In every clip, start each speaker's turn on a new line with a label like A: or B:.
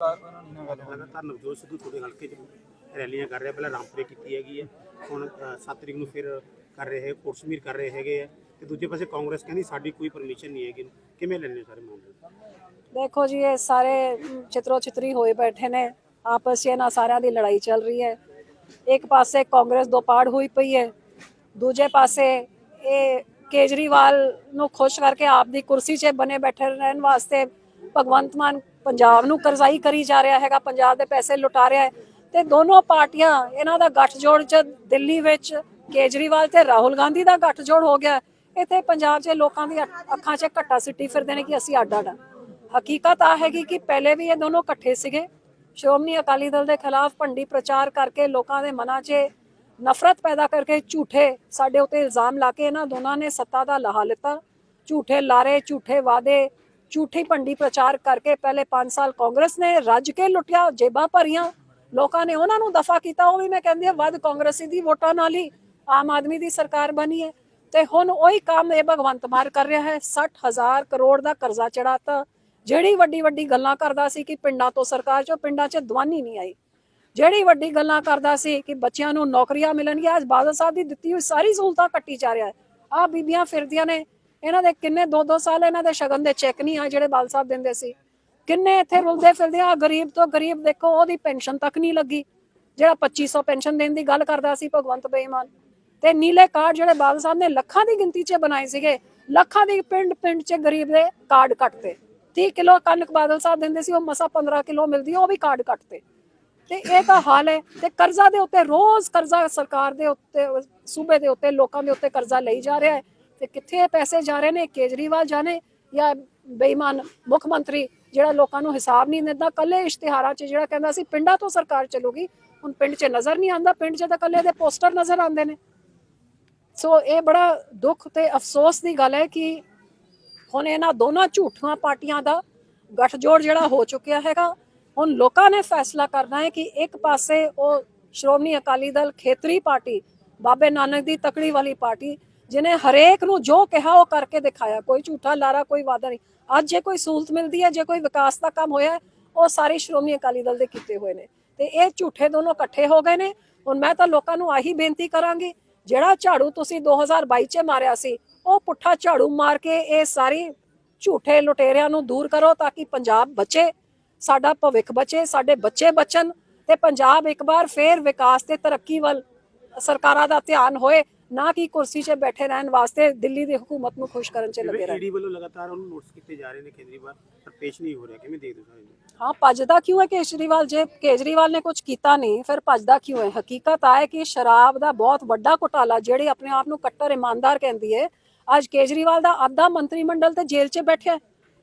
A: ਲਗਾਤਾਰ ਨਵਜੋਤ ਸਿੱਧੂ ਤੁਹਾਡੇ ਹਲਕੇ 'ਚ ਰੈਲੀਆਂ ਕਰ ਰਿਹਾ, ਪਹਿਲਾਂ ਰਾਮਪੁਰੇ ਕੀਤੀ ਹੈਗੀ ਹੈ। ਹੁਣ 7 ਤਰੀਕ ਨੂੰ ਫਿਰ ਕਰ ਰਹੇ ਹੈ ਕੋਟਸ਼ਮੀਰ ਕਰ ਰਹੇ ਹੈਗੇ ਹੈ ਤੇ ਦੂਜੇ ਪਾਸੇ ਕਾਂਗਰਸ ਕਹਿੰਦੀ ਸਾਡੀ ਕੋਈ ਪਰਮਿਸ਼ਨ ਨਹੀਂ ਹੈਗੀ। ਕਿਵੇਂ ਲੈਣੇ ਸਾਰੇ ਮਾਮਲੇ?
B: ਦੇਖੋ ਜੀ, ਇਹ ਸਾਰੇ ਚਿਤਰੋ ਚਿਤਰੀ ਹੋਏ ਬੈਠੇ ਨੇ। ਆਪਸ 'ਚ ਇਹਨਾਂ ਸਾਰਿਆਂ ਦੀ ਲੜਾਈ ਚੱਲ ਰਹੀ ਹੈ। ਇੱਕ ਪਾਸੇ ਕਾਂਗਰਸ ਦੋ ਪਾੜ ਹੋਈ ਪਈ ਹੈ। ਦੂਜੇ ਪਾਸੇ ਇਹ ਕੇਜਰੀਵਾਲ ਨੂੰ ਖੁਸ਼ ਕਰਕੇ ਆਪ ਦੀ ਕੁਰਸੀ 'ਚ ਬਨੇ ਬੈਠੇ ਰਹਿਣ ਵਾਸਤੇ ਭਗਵੰਤ ਮਾਨ ਪੰਜਾਬ ਨੂੰ ਕਰਜ਼ਾਈ ਕਰੀ ਜਾ ਰਿਹਾ ਹੈਗਾ, ਪੰਜਾਬ ਦੇ ਪੈਸੇ ਲੁਟਾ ਰਿਹਾ ਹੈ। ਤੇ ਦੋਨੋਂ ਪਾਰਟੀਆਂ ਇਹਨਾਂ ਦਾ ਗੱਠਜੋੜ ਚ ਦਿੱਲੀ ਵਿੱਚ ਕੇਜਰੀਵਾਲ ਤੇ ਰਾਹੁਲ ਗਾਂਧੀ ਦਾ ਗੱਠਜੋੜ ਹੋ ਗਿਆ ਇੱਥੇ ਪੰਜਾਬ 'ਚ ਲੋਕਾਂ ਦੀ ਅੱਖਾਂ 'ਚ ਘੱਟਾ ਸਿੱਟੀ ਫਿਰਦੇ ਨੇ ਕਿ ਅਸੀਂ ਅੱਡ ਅੱਡ ਹਕੀਕਤ ਆ ਹੈਗੀ ਕਿ ਪਹਿਲੇ ਵੀ ਇਹ ਦੋਨੋਂ ਇਕੱਠੇ ਸੀਗੇ। ਸ਼੍ਰੋਮਣੀ ਅਕਾਲੀ ਦਲ ਦੇ ਖਿਲਾਫ ਭੰਡੀ ਪ੍ਰਚਾਰ ਕਰਕੇ ਲੋਕਾਂ ਦੇ ਮਨਾਂ 'ਚ ਨਫ਼ਰਤ ਪੈਦਾ ਕਰਕੇ ਝੂਠੇ ਸਾਡੇ ਉੱਤੇ ਇਲਜ਼ਾਮ ਲਾ ਕੇ ਇਹਨਾਂ ਦੋਨਾਂ ਨੇ ਸੱਤਾ ਦਾ ਲਾਹਾ ਲਿੱਤਾ। ਝੂਠੇ ਲਾਰੇ, ਝੂਠੇ ਵਾਅਦੇ ਝੂਠੀ ਭੰਡੀ ਪ੍ਰਚਾਰ ਕਰਕੇ ਪਹਿਲੇ 5 ਸਾਲ ਕਾਂਗਰਸ ਨੇ ਰੱਜ ਕੇ ਲੁੱਟਿਆ, ਜੇਬਾਂ ਭਰੀਆਂ। ਲੋਕਾਂ ਨੇ ਉਹਨਾਂ ਨੂੰ ਦਫਾ ਕੀਤਾ, ਉਹ ਵੀ ਮੈਂ ਕਹਿੰਦੀ ਹਾਂ, ਵੱਧ ਕਾਂਗਰਸੀ ਦੀ ਵੋਟਾਂ ਨਾਲ ਹੀ ਆਮ ਆਦਮੀ ਦੀ ਸਰਕਾਰ ਬਣੀ ਹੈ। ਤੇ ਹੁਣ ਉਹੀ ਕੰਮ ਇਹ ਭਗਵੰਤ ਮਾਨ ਕਰ ਰਿਹਾ ਹੈ। 60000 ਕਰੋੜ ਦਾ ਕਰਜ਼ਾ ਚੜਾਤਾ ਜਿਹੜੀ ਵੱਡੀ ਵੱਡੀ ਗੱਲਾਂ ਕਰਦਾ ਸੀ ਕਿ ਪਿੰਡਾਂ ਤੋਂ ਸਰਕਾਰ ਚੋਂ ਪਿੰਡਾਂ 'ਚ ਦਵਾਨੀ ਨਹੀਂ ਆਈ। ਜਿਹੜੀ ਵੱਡੀ ਗੱਲਾਂ ਕਰਦਾ ਸੀ ਕਿ ਬੱਚਿਆਂ ਨੂੰ ਨੌਕਰੀਆਂ ਮਿਲਣਗੀਆਂ ਅੱਜ ਬਾਦਲ ਸਾਹਿਬ ਦੀ ਦਿੱਤੀ ਹੋਈ ਸਾਰੀ ਸਹੂਲਤਾਂ ਕੱਟੀ ਜਾ ਰਿਹਾ ਹੈ। ਆ ਬੀਬੀਆਂ ਫਿਰਦੀਆਂ ਨੇ। ਇਹਨਾਂ ਦੇ ਕਿੰਨੇ ਦੋ ਦੋ ਸਾਲ ਇਹਨਾਂ ਦੇ ਸ਼ਗਨ ਦੇ ਚੈੱਕ ਨਹੀਂ ਆ ਜਿਹੜੇ ਬਾਦਲ ਸਾਹਿਬ ਦਿੰਦੇ ਸੀ। ਕਿੰਨੇ ਇੱਥੇ ਰੁਲਦੇ ਫਿਰਦੇ ਆ, ਗਰੀਬ ਤੋਂ ਗਰੀਬ ਦੇਖੋ, ਉਹਦੀ ਪੈਨਸ਼ਨ ਤੱਕ ਨਹੀਂ ਲੱਗੀ। ਜਿਹੜਾ 2500 ਪੈਨਸ਼ਨ ਦੇਣ ਦੀ ਗੱਲ ਕਰਦਾ ਸੀ ਭਗਵੰਤ ਬੇਈਮਾਨ। ਤੇ ਨੀਲੇ ਕਾਰਡ ਜਿਹੜੇ ਬਾਦਲ ਸਾਹਿਬ ਨੇ ਲੱਖਾਂ ਦੀ ਗਿਣਤੀ 'ਚ ਬਣਾਏ ਸੀਗੇ, ਲੱਖਾਂ ਦੀ ਪਿੰਡ ਪਿੰਡ 'ਚ ਗਰੀਬ ਦੇ ਕਾਰਡ ਕੱਟਤੇ। 30 ਕਿਲੋ ਕਣਕ ਬਾਦਲ ਸਾਹਿਬ ਦਿੰਦੇ ਸੀ, ਉਹ ਮਸਾ 15 ਕਿਲੋ ਮਿਲਦੀ, ਉਹ ਵੀ ਕਾਰਡ ਕੱਟਤੇ। ਤੇ ਇਹ ਤਾਂ ਹਾਲ ਹੈ। ਤੇ ਕਰਜ਼ਾ ਦੇ ਉੱਤੇ, ਰੋਜ਼ ਕਰਜ਼ਾ ਸਰਕਾਰ ਦੇ ਉੱਤੇ, ਸੂਬੇ ਦੇ ਉੱਤੇ, ਲੋਕਾਂ ਦੇ ਉੱਤੇ ਕਰਜ਼ਾ ਲਈ ਜਾ ਰਿਹਾ ਹੈ। ਤੇ ਕਿੱਥੇ ਪੈਸੇ ਜਾ ਰਹੇ ਨੇ, ਕੇਜਰੀਵਾਲ ਜਾਣੇ ਜਾਂ ਬੇਈਮਾਨ ਮੁੱਖ ਮੰਤਰੀ ਜਿਹੜਾ ਲੋਕਾਂ ਨੂੰ ਹਿਸਾਬ ਨਹੀਂ ਦਿੰਦਾ ਕੱਲੇ ਇਸ਼ਤਿਹਾਰਾਂ 'ਚ ਜਿਹੜਾ ਕਹਿੰਦਾ ਸੀ ਪਿੰਡਾਂ ਤੋਂ ਸਰਕਾਰ ਚੱਲੂਗੀ, ਹੁਣ ਪਿੰਡ 'ਚ ਨਜ਼ਰ ਨਹੀਂ ਆਉਂਦਾ, ਪਿੰਡ 'ਚ ਤਾਂ ਕੱਲੇ ਦੇ ਪੋਸਟਰ ਨਜ਼ਰ ਆਉਂਦੇ ਨੇ। ਸੋ ਇਹ ਬੜਾ ਦੁੱਖ ਤੇ ਅਫਸੋਸ ਦੀ ਗੱਲ ਹੈ ਕਿ ਹੁਣ ਇਹਨਾਂ ਦੋਨਾਂ ਝੂਠੀਆਂ ਪਾਰਟੀਆਂ ਦਾ ਗੱਠਜੋੜ ਜਿਹੜਾ ਹੋ ਚੁੱਕਿਆ ਹੈਗਾ, ਹੁਣ ਲੋਕਾਂ ਨੇ ਫੈਸਲਾ ਕਰਨਾ ਹੈ ਕਿ ਇੱਕ ਪਾਸੇ ਉਹ ਸ਼੍ਰੋਮਣੀ ਅਕਾਲੀ ਦਲ ਖੇਤਰੀ ਪਾਰਟੀ, ਬਾਬੇ ਨਾਨਕ ਦੀ ਤਕੜੀ ਵਾਲੀ ਪਾਰਟੀ ਜਿਨੇ ਹਰੇਕ ਨੂੰ ਜੋ ਕਿਹਾ ਉਹ ਕਰਕੇ ਦਿਖਾਇਆ। ਕੋਈ ਝੂਠਾ ਲਾਰਾ, ਕੋਈ ਵਾਦਾ ਨਹੀਂ। ਅੱਜ ਜੇ ਕੋਈ ਸਹੂਲਤ ਮਿਲਦੀ ਹੈ, ਜੇ ਕੋਈ ਵਿਕਾਸ ਦਾ ਕੰਮ ਹੋਇਆ, ਉਹ ਸਾਰੇ ਸ਼੍ਰੋਮਣੀ ਅਕਾਲੀ ਦਲ ਦੇ ਕੀਤੇ ਹੋਏ ਨੇ। ਤੇ ਇਹ ਝੂਠੇ ਦੋਨੋਂ ਇਕੱਠੇ ਹੋ ਗਏ ਨੇ। ਹੁਣ ਮੈਂ ਤਾਂ ਲੋਕਾਂ ਨੂੰ ਆਹੀ ਬੇਨਤੀ ਕਰਾਂਗੀ, ਜਿਹੜਾ ਝਾੜੂ ਤੁਸੀਂ 2022 ਚ ਮਾਰਿਆ ਸੀ, ਉਹ ਪੁੱਠਾ ਝਾੜੂ ਮਾਰ ਕੇ ਇਹ ਸਾਰੀ ਝੂਠੇ ਲੁਟੇਰਿਆਂ ਨੂੰ ਦੂਰ ਕਰੋ ਤਾਂ ਕਿ ਪੰਜਾਬ ਬਚੇ, ਸਾਡਾ ਭਵਿੱਖ ਬਚੇ, ਸਾਡੇ ਬੱਚੇ ਬਚਣ ਤੇ ਪੰਜਾਬ ਇੱਕ ਵਾਰ ਫੇਰ ਵਿਕਾਸ ਤੇ ਤਰੱਕੀ ਵੱਲ ਸਰਕਾਰਾਂ ਦਾ ਧਿਆਨ ਹੋਏ। ਨਾ ਕਿ ਕੁਰਸੀ 'ਤੇ ਬੈਠੇ ਰਹਿਣ ਵਾਸਤੇ ਦਿੱਲੀ ਦੀ ਹਕੂਮਤ ਨੂੰ ਖੁਸ਼ ਕਰਨ 'ਚ ਲੱਗੇ ਰਹਿਣ।
A: ਈਡੀ ਵੱਲੋਂ ਲਗਾਤਾਰ ਉਹਨੂੰ ਨੋਟਿਸ ਕੀਤੇ ਜਾ ਰਹੇ ਨੇ ਕੇਜਰੀਵਾਲ ਪਰ ਪੇਸ਼ ਨਹੀਂ ਹੋ ਰਿਹਾ। ਕਿਵੇਂ ਦੇਖਦੇ ਹੋ
B: ਹਾਂ ਭੱਜਦਾ ਕਿਉਂ ਹੈ ਕੇਜਰੀਵਾਲ? ਜੇ ਕੇਜਰੀਵਾਲ ਨੇ ਕੁਝ ਕੀਤਾ ਨਹੀਂ ਫਿਰ ਭੱਜਦਾ ਕਿਉਂ ਹੈ? ਹਕੀਕਤ ਆ ਹੈ ਕਿ ਸ਼ਰਾਬ ਦਾ ਬਹੁਤ ਵੱਡਾ ਘੁਟਾਲਾ ਜਿਹੜੇ ਆਪਣੇ ਆਪ ਨੂੰ ਕੱਟਰ ਇਮਾਨਦਾਰ ਕਹਿੰਦੀ ਹੈ ਅੱਜ ਕੇਜਰੀਵਾਲ ਦਾ ਅੱਧਾ ਮੰਤਰੀ ਮੰਡਲ ਤੇ ਜੇਲ੍ਹ 'ਚ ਬੈਠਿਆ ਹੈ।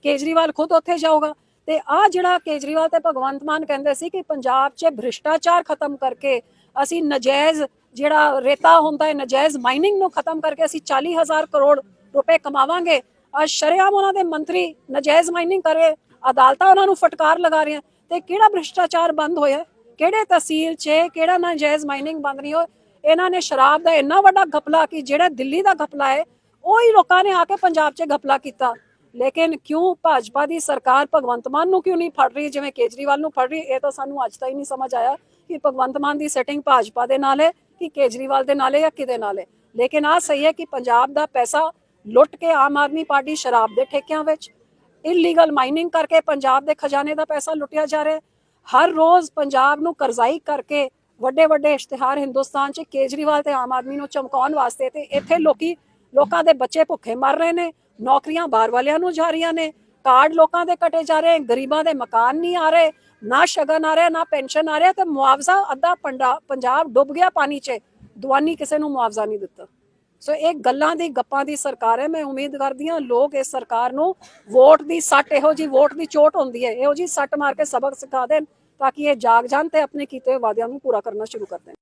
B: ਕੇਜਰੀਵਾਲ ਖੁਦ ਉੱਥੇ ਜਾਊਗਾ। ਤੇ ਆ ਜਿਹੜਾ ਕੇਜਰੀਵਾਲ ਤੇ ਭਗਵੰਤ ਮਾਨ ਕਹਿੰਦੇ ਸੀ ਕਿ ਪੰਜਾਬ 'ਚ ਭ੍ਰਿਸ਼ਟਾਚਾਰ ਖਤਮ ਕਰਕੇ ਅਸੀਂ ਨਜਾਇਜ਼ ਜਿਹੜਾ ਰੇਤਾ ਹੁੰਦਾ ਹੈ, ਨਜਾਇਜ਼ ਮਾਈਨਿੰਗ ਨੂੰ ਖਤਮ ਕਰਕੇ ਅਸੀਂ 40000 ਕਰੋੜ ਰੁਪਏ ਕਮਾਵਾਂਗੇ। ਅੱਜ ਸ਼ਰੇਆਮ ਉਹਨਾਂ ਦੇ ਮੰਤਰੀ ਨਜਾਇਜ਼ ਮਾਈਨਿੰਗ ਕਰੇ, ਅਦਾਲਤਾਂ ਉਹਨਾਂ ਨੂੰ ਫਟਕਾਰ ਲਗਾ ਰਹੀਆਂ। ਤੇ ਕਿਹੜਾ ਭ੍ਰਿਸ਼ਟਾਚਾਰ ਬੰਦ ਹੋਇਆ? ਕਿਹੜੇ ਤਹਿਸੀਲ 'ਚ ਕਿਹੜਾ ਨਾਜਾਇਜ਼ ਮਾਈਨਿੰਗ ਬੰਦ ਨਹੀਂ ਹੋਇਆ? ਇਹਨਾਂ ਨੇ ਸ਼ਰਾਬ ਦਾ ਇੰਨਾ ਵੱਡਾ ਘਪਲਾ ਕਿ ਜਿਹੜਾ ਦਿੱਲੀ ਦਾ ਘਪਲਾ ਹੈ, ਉਹ ਹੀ ਲੋਕਾਂ ਨੇ ਆ ਕੇ ਪੰਜਾਬ 'ਚ ਘਪਲਾ ਕੀਤਾ। ਲੇਕਿਨ ਕਿਉਂ ਭਾਜਪਾ ਦੀ ਸਰਕਾਰ ਭਗਵੰਤ ਮਾਨ ਨੂੰ ਕਿਉਂ ਨਹੀਂ ਫੜ ਰਹੀ? ਜਿਵੇਂ ਕੇਜਰੀਵਾਲ ਨੂੰ ਫੜ ਰਹੀ, ਇਹ ਤਾਂ ਸਾਨੂੰ ਅੱਜ ਤਾਈਂ ਨਹੀਂ ਸਮਝ ਆਇਆ ਕਿ ਭਗਵੰਤ ਮਾਨ ਦੀ ਸੈਟਿੰਗ ਭਾਜਪਾ ਦੇ ਨਾਲ ਹੈ। ਕਿ ਕੇਜਰੀਵਾਲ ਦੇ ਨਾਲ ਜਾਂ ਕਿਹਦੇ ਨਾਲ? ਲੇਕਿਨ ਆ ਸਹੀ ਹੈ ਕਿ ਪੰਜਾਬ ਦਾ ਪੈਸਾ ਲੁੱਟ ਕੇ ਆਮ ਆਦਮੀ ਪਾਰਟੀ ਸ਼ਰਾਬ ਦੇ ਠੇਕਿਆਂ ਵਿੱਚ ਇਲੀਗਲ ਮਾਈਨਿੰਗ ਕਰਕੇ ਪੰਜਾਬ ਦੇ ਖਜ਼ਾਨੇ ਦਾ ਪੈਸਾ ਲੁੱਟਿਆ ਜਾ ਰਿਹਾ ਹਰ ਰੋਜ਼ ਪੰਜਾਬ ਨੂੰ ਕਰਜ਼ਾਈ ਕਰਕੇ ਵੱਡੇ ਵੱਡੇ ਇਸ਼ਤਿਹਾਰ ਹਿੰਦੁਸਤਾਨ 'ਚ ਕੇਜਰੀਵਾਲ ਤੇ ਆਮ ਆਦਮੀ ਨੂੰ ਚਮਕਾਉਣ ਵਾਸਤੇ ਤੇ ਇੱਥੇ ਲੋਕੀ ਲੋਕਾਂ ਦੇ ਬੱਚੇ ਭੁੱਖੇ ਮਰ ਰਹੇ ਨੇ, ਨੌਕਰੀਆਂ ਬਾਹਰ ਵਾਲਿਆਂ ਨੂੰ ਜਾ ਰਹੀਆਂ ਨੇ। ਕਾਰਡ ਲੋਕਾਂ ਦੇ ਕਟੇ ਜਾ ਰਹੇ, ਗਰੀਬਾਂ ਦੇ ਮਕਾਨ ਨਹੀਂ ਆ ਰਹੇ, ਨਾ ਸ਼ਗਨ ਆ ਰਿਹਾ, ਨਾ ਪੈਨਸ਼ਨ ਆ ਰਿਹਾ ਤੇ ਮੁਆਵਜ਼ਾ ਅੱਧਾ ਪੰਡਾ- ਪੰਜਾਬ ਡੁੱਬ ਗਿਆ ਪਾਣੀ 'ਚ। ਦੁਆਨੀ ਕਿਸੇ ਨੂੰ ਮੁਆਵਜ਼ਾ ਨਹੀਂ ਦਿੱਤਾ। ਸੋ ਇਹ ਗੱਲਾਂ ਦੀ, ਗੱਪਾਂ ਦੀ ਸਰਕਾਰ ਹੈ। ਮੈਂ ਉਮੀਦ ਕਰਦੀ ਹਾਂ ਲੋਕ ਇਸ ਸਰਕਾਰ ਨੂੰ ਵੋਟ ਦੀ ਸੱਟ, ਇਹੋ ਜੀ ਵੋਟ ਦੀ ਚੋਟ ਹੁੰਦੀ ਹੈ। ਇਹੋ ਜੀ ਸੱਟ ਮਾਰ ਕੇ ਸਬਕ ਸਿਖਾ ਦੇਣ ਤਾਂ ਕਿ ਇਹ ਜਾਗ ਜਾਣ ਤੇ ਆਪਣੇ ਕੀਤੇ ਹੋਏ ਵਾਅਦਿਆਂ ਨੂੰ ਪੂਰਾ ਕਰਨਾ ਸ਼ੁਰੂ ਕਰ ਦੇਣ।